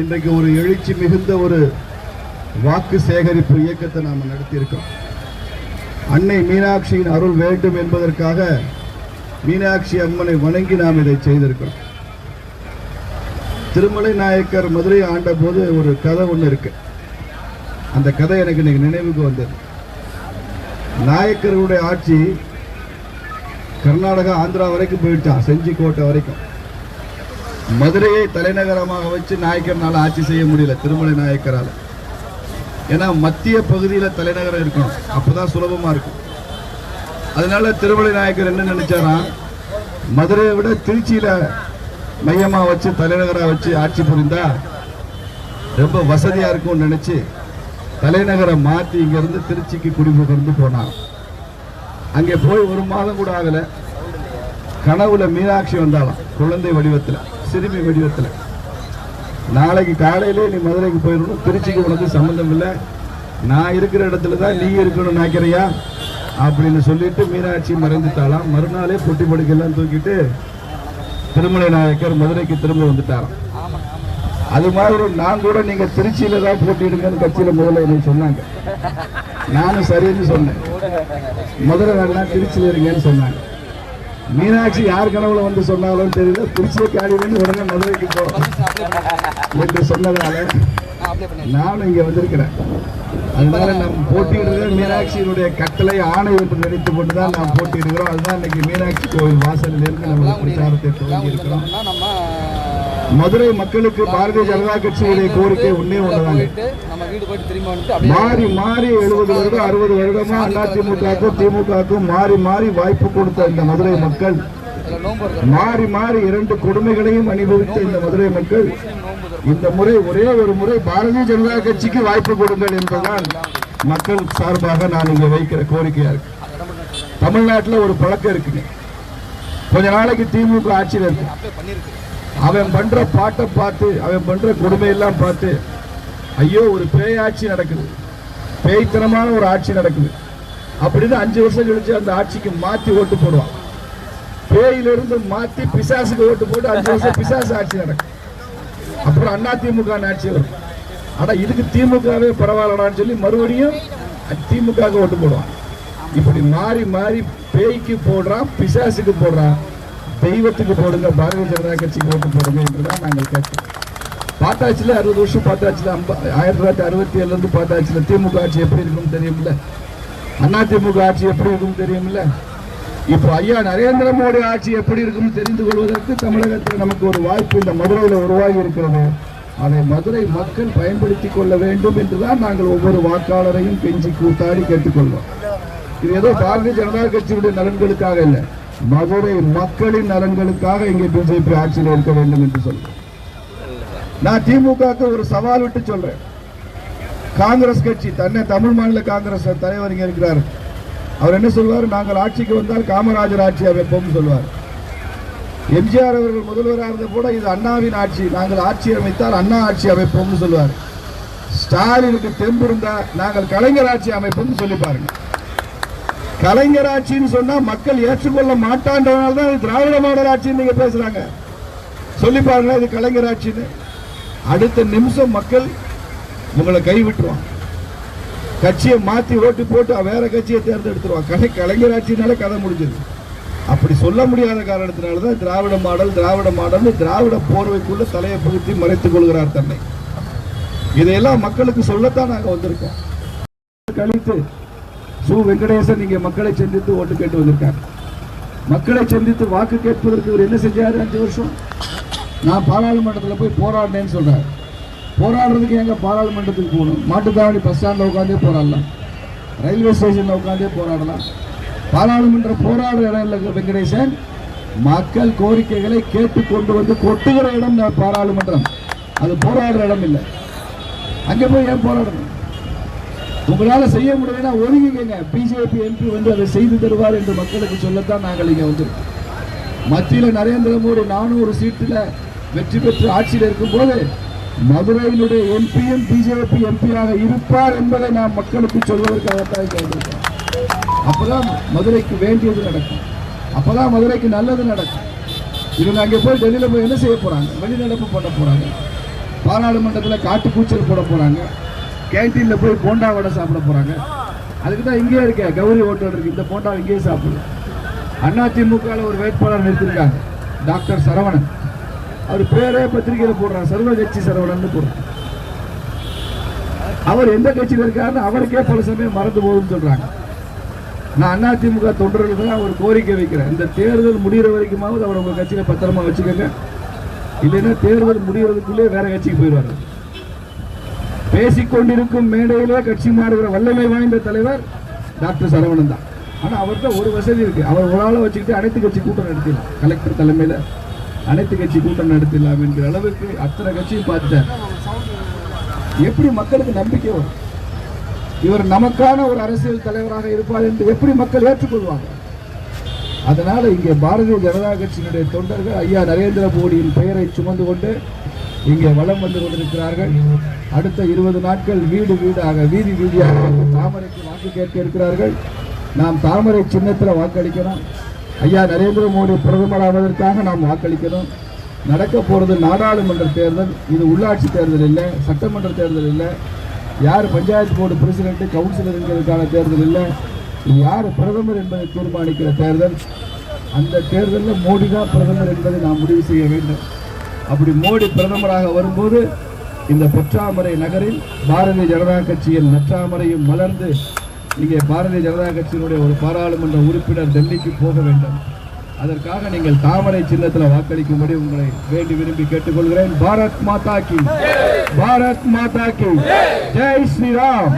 இன்றைக்கு ஒரு எழுச்சி மிகுந்த ஒரு வாக்கு சேகரிப்பு இயக்கத்தை நாம் நடத்தியிருக்கோம் அன்னை மீனாட்சியின் அருள் வேண்டும் என்பதற்காக மீனாட்சி அம்மனை வணங்கி நாம் இதை செய்திருக்கிறோம். திருமலை நாயக்கர் மதுரை ஆண்ட போது ஒரு கதை ஒன்று இருக்கு. அந்த கதை எனக்கு இன்னைக்கு நினைவுக்கு வந்தது. நாயக்கர்களுடைய ஆட்சி கர்நாடகா ஆந்திரா வரைக்கும் போயிடுச்சான் செஞ்சிக்கோட்டை வரைக்கும். மதுரையை தலைநகரமாக வச்சு நாயக்கர்னால ஆட்சி செய்ய முடியல திருமலை நாயக்கரால். ஏன்னா மத்திய பகுதியில் தலைநகரம் இருக்கணும். அப்பதான் சுலபமாக இருக்கும். அதனால திருமலை நாயக்கர் என்ன நினைச்சாராம் மதுரையை விட திருச்சியில் மையமாக வச்சு தலைநகராக வச்சு ஆட்சி புரிந்தா ரொம்ப வசதியாக இருக்கும்னு நினச்சி தலைநகரை மாற்றி இங்கேருந்து திருச்சிக்கு குடிபுகர்ந்து போனான் அங்கே போய் ஒரு மாதம் கூட ஆகலை. கனவுல மீனாட்சி வந்தாலாம் குழந்தை வடிவத்தில். சிறுமி வடிவத்தில். நாளைக்கு காலையிலே நீ மதுரைக்கு போயிடணும். திருச்சிக்கு உனக்கு சம்மந்தம் இல்லை. நான் இருக்கிற இடத்துல தான் நீ இருக்கணும் நினைக்கிறியா? அப்படின்னு சொல்லிட்டு மீனாட்சி மறைந்துட்டாலாம் மறுநாளே பொட்டி படுக்கெல்லாம் தூக்கிட்டு திருமலை நாயக்கர் மதுரைக்கு திரும்ப வந்துட்டாராம். அது மாதிரி நான் கூட நீங்க திருச்சியில தான் போட்டிடுங்கன்னு கட்சியில முதல்ல என்ன சொன்னாங்க. நானும் சரின்னு சொன்னேன். மதுரை வேண்டாம் திருச்சியில் இருங்கன்னு சொன்னாங்க. மீனாட்சி யார் கனவுல வந்து சொன்னாலும் தெரியல. திருச்சியை காடியிலேருந்து உடனே மதுரைக்கு போ என்று சொன்னதால நானும் இங்க வந்திருக்கிறேன். அதனால நம்ம போட்டியிடுறது மீனாட்சியினுடைய கட்டளை ஆணை என்று நினைத்து கொண்டு தான் நாம் போட்டியிடுகிறோம். அதுதான் இன்னைக்கு மீனாட்சி கோவில் வாசலில் இருந்து நம்ம பிரச்சாரத்தை துவங்கி இருக்கிறோம் மதுரை மக்களுக்கு பாரதிய ஜனதா கட்சியுடைய கோரிக்கை ஒன்னே அப்படியே மாறி மாறி எழுபது வருடம் அறுபது வருடமா அதிமுகவுக்கும் திமுகவுக்கும் மாறி மாறி வாய்ப்பு கொடுத்த இந்த மதுரை மக்கள் மாறி மாறி இரண்டு கொடுமைகளையும் அனுபவித்த இந்த மதுரை மக்கள் இந்த முறை ஒரே ஒரு முறை பாரதிய ஜனதா கட்சிக்கு வாய்ப்பு கொடுங்கள் என்பதுதான் மக்கள் சார்பாக நான் இங்க வைக்கிற கோரிக்கையா இருக்கு. தமிழ்நாட்டில் ஒரு பழக்கம் இருக்குங்க. கொஞ்ச நாளைக்கு திமுக ஆட்சியில் இருக்கு. அவன் பண்ற பாட்டை பார்த்து அவன் பண்ற கொடுமையெல்லாம் பார்த்து ஐயோ ஒரு பேய் ஆட்சி நடக்குது. பேய்த்தனமான ஒரு ஆட்சி நடக்குது. அப்படின்னு அஞ்சு வருஷம் கழிச்சு அந்த ஆட்சிக்கு மாத்தி ஓட்டு போடுவான் பேயிலிருந்து மாத்தி பிசாசுக்கு ஓட்டு போட்டு அஞ்சு வருஷம் பிசாசு ஆட்சி நடக்கும். அப்புறம் அண்ணா திமுக ஆட்சி வரும். ஆனா இதுக்கு திமுகவே பரவாயில்லடான்னு சொல்லி மறுபடியும் திமுக ஓட்டு போடுவான் இப்படி மாறி மாறி பேய்க்கு போடுறான் பிசாசுக்கு போடுறான். தெய்வத்துக்கு போடுங்க பாரதிய ஜனதா கட்சிக்கு ஓட்டு போடுங்க என்றுதான் நாங்கள் கேட்டோம் பாட்டாட்சியில் அறுபது வருஷம் பாட்டாட்சியில் ஐம்ப- ஆயிரத்தி தொள்ளாயிரத்தி அறுபத்தி ஏழுலேருந்து பாட்டாட்சியில் திமுக ஆட்சி எப்படி இருக்கும்னு தெரியுமில்ல? அண்ணா திமுக ஆட்சி எப்படி இருக்கும் தெரியுமில்ல? இப்போ ஐயா நரேந்திர மோடி ஆட்சி எப்படி இருக்கும்னு தெரிந்து கொள்வதற்கு தமிழகத்தில் நமக்கு ஒரு வாய்ப்பு இந்த மதுரையில் உருவாகி இருக்கிறது. அதை மதுரை மக்கள் பயன்படுத்திக் கொள்ள வேண்டும் என்றுதான் நாங்கள் ஒவ்வொரு வாக்காளரையும் கெஞ்சி கூத்தாடி கேட்டுக்கொள்வோம். இது ஏதோ பாரதிய ஜனதா கட்சியுடைய நலன்களுக்காக இல்லை. மதுரை மக்களின் நலன்களுக்காக இங்கே பிஜேபி ஆட்சியில் இருக்க வேண்டும் என்று சொல்றேன் நான் திமுகவுக்கு ஒரு சவால் விட்டு சொல்றேன். காங்கிரஸ் கட்சி தன்னை தமிழ் மாநில காங்கிரஸ் தலைவர் இங்க இருக்கிறார். அவர் என்ன சொல்வார்? நாங்கள் ஆட்சிக்கு வந்தால் காமராஜர் ஆட்சி அமைப்போம் சொல்வார். எம்ஜிஆர் அவர்கள் முதல்வராக இருந்த கூட இது அண்ணாவின் ஆட்சி நாங்கள் ஆட்சி அமைத்தால் அண்ணா ஆட்சி அமைப்போம்னு சொல்வார். ஸ்டாலினுக்கு தெம்பு இருந்தால் நாங்கள் கலைஞர் ஆட்சி அமைப்போம்னு சொல்லி பாருங்கள் கலைஞர் ஆட்சின்னு சொன்னா மக்கள் ஏற்றுக்கொள்ள மாட்டான்றதுனால தான் திராவிட மாடல் ஆட்சின்னு நீங்க பேசுறாங்க. சொல்லி பாருங்க இது கலைஞர் ஆட்சின்னு அடுத்த நிமிஷம் மக்கள் உங்களை கைவிட்டுருவான் கட்சியை மாத்தி ஓட்டு போட்டு வேற கட்சியை தேர்ந்தெடுத்துருவான் கலை கலைஞர் ஆட்சினால கதை முடிஞ்சது. அப்படி சொல்ல முடியாத காரணத்தினால தான் திராவிட மாடல் திராவிட மாடல்னு திராவிட போர்வைக்குள்ள தலையை புகுத்தி மறைத்துக் கொள்கிறார் தன்னை. இதையெல்லாம் மக்களுக்கு சொல்லத்தான் நாங்க வந்திருக்கோம். கழித்து சு வெங்கடேசன் இங்கே மக்களை சந்தித்து ஓட்டு கேட்டு வந்திருக்கார். மக்களை சந்தித்து வாக்கு கேட்பதற்கு இவர் என்ன செஞ்சார் அஞ்சு வருஷம்? நான் பாராளுமன்றத்தில் போய் போராடினேன்னு சொல்கிறார் போராடுறதுக்கு எங்கே பாராளுமன்றத்துக்கு போகணும்? மாட்டுத்தாவணி பஸ் ஸ்டாண்டில் உட்காந்தே போராடலாம். ரயில்வே ஸ்டேஷனில் உட்காந்தே போராடலாம். பாராளுமன்ற போராடுற இடம் இல்லை வெங்கடேசன். மக்கள் கோரிக்கைகளை கேட்டு கொண்டு வந்து கொட்டுகிற இடம் நான் பாராளுமன்றம். அது போராடுற இடம் இல்லை. அங்கே போய் ஏன் போராடணும்? உங்களால் செய்ய முடியலன்னா ஒதுங்கிக்கங்க பிஜேபி எம்பி வந்து அதை செய்து தருவார் என்று மக்களுக்கு சொல்லத்தான் நாங்கள் இங்கே வந்திருக்கோம். மத்தியில் நரேந்திர மோடி நானூறு சீட்டில் வெற்றி பெற்று ஆட்சியில் இருக்கும்போது மதுரையினுடைய எம்பியும் பிஜேபி எம்பியாக இருப்பார் என்பதை நாம் மக்களுக்கு சொல்வதற்காகத்தான் இங்க அப்போதான் மதுரைக்கு வேண்டியது நடக்கும். அப்போதான் மதுரைக்கு நல்லது நடக்கும். இவங்க அங்கே போய் டெல்லியில் போய் என்ன செய்ய போகிறாங்க வெளிநடப்பு பண்ண போகிறாங்க பாராளுமன்றத்தில் காட்டு கூச்சல் போட போகிறாங்க கேன்டீன்ல போய் போண்டா வடை சாப்பிட போறாங்க. அதுக்கு தான் இங்கேயே இருக்க கௌரி ஹோட்டல் இருக்கு. இந்த போண்டா இங்கேயே சாப்பிடலாம் அதிமுகவில் ஒரு வேட்பாளர் நிறுத்திருக்காங்க. டாக்டர் சரவணன். அவர் பேரே பத்திரிகையில் போடுறார். சர்வ கட்சி சரவணன் போடுறார். அவர் எந்த கட்சியில் இருக்காருன்னு அவருக்கே பல சமயம் மறந்து போகுதுன்னு சொல்றாங்க. நான் அதிமுக தொண்டர்களுக்கு தான் அவர் கோரிக்கை வைக்கிறேன். இந்த தேர்தல் முடிகிற வரைக்குமாவது அவர் உங்கள் கட்சியில் பத்திரமா வச்சுக்கோங்க. இல்லைன்னா தேர்தல் முடிகிறதுக்குள்ளே வேற கட்சிக்கு போயிடுவாங்க பேசிக்கொண்டிருக்கும் மேடையிலே கட்சி மாறுகிற வல்லமை வாய்ந்த தலைவர் டாக்டர் சரவணன் தான். ஆனா அவர்கிட்ட ஒரு வசதி இருக்கு. அவர் ஒரு ஆளை வச்சுக்கிட்டு அனைத்து கட்சி கூட்டம் நடத்திடலாம். கலெக்டர் தலைமையில அனைத்து கட்சி கூட்டம் நடத்திடலாம் என்கிற அளவுக்கு அத்தனை கட்சியும் பார்த்துட்டார் எப்படி மக்களுக்கு நம்பிக்கை வரும்? இவர் நமக்கான ஒரு அரசியல் தலைவராக இருப்பார் என்று எப்படி மக்கள் ஏற்றுக்கொள்வாங்க? அதனால இங்கே பாரதிய ஜனதா கட்சியினுடைய தொண்டர்கள் ஐயா நரேந்திர மோடியின் பெயரை சுமந்து கொண்டு இங்கே வலம் வந்து கொண்டிருக்கிறார்கள். அடுத்த இருபது நாட்கள் வீடு வீடாக வீதி வீதியாக தாமரைக்கு வாக்கு கேட்க இருக்கிறார்கள். நாம் தாமரை சின்னத்தில் வாக்களிக்கணும். ஐயா நரேந்திர மோடி பிரதமர் ஆவதற்காக நாம் வாக்களிக்கணும். நடக்க போகிறது நாடாளுமன்ற தேர்தல் இது உள்ளாட்சி தேர்தல் இல்லை சட்டமன்ற தேர்தல் இல்லை. யார் பஞ்சாயத்து போர்டு பிரசிடென்ட் கவுன்சிலர் என்பதற்கான தேர்தல் இல்லை. யார் பிரதமர் என்பதை தீர்மானிக்கிற தேர்தல்? அந்த தேர்தலில் மோடி தான் பிரதமர் என்பதை நாம் முடிவு செய்ய வேண்டும். அப்படி மோடி பிரதமராக வரும்போது இந்த பொற்றாமரை நகரில் பாரதிய ஜனதா கட்சியின் நற்றாமரையும் மலர்ந்து இங்கே பாரதிய ஜனதா கட்சியினுடைய ஒரு பாராளுமன்ற உறுப்பினர் டெல்லிக்கு போக வேண்டும். அதற்காக நீங்கள் தாமரை சின்னத்தில் வாக்களிக்கும்படி உங்களை வேண்டி விரும்பி கேட்டுக்கொள்கிறேன். பாரத் மாதா கி. பாரத் மாதா கி. ஜெய் ஸ்ரீராம்.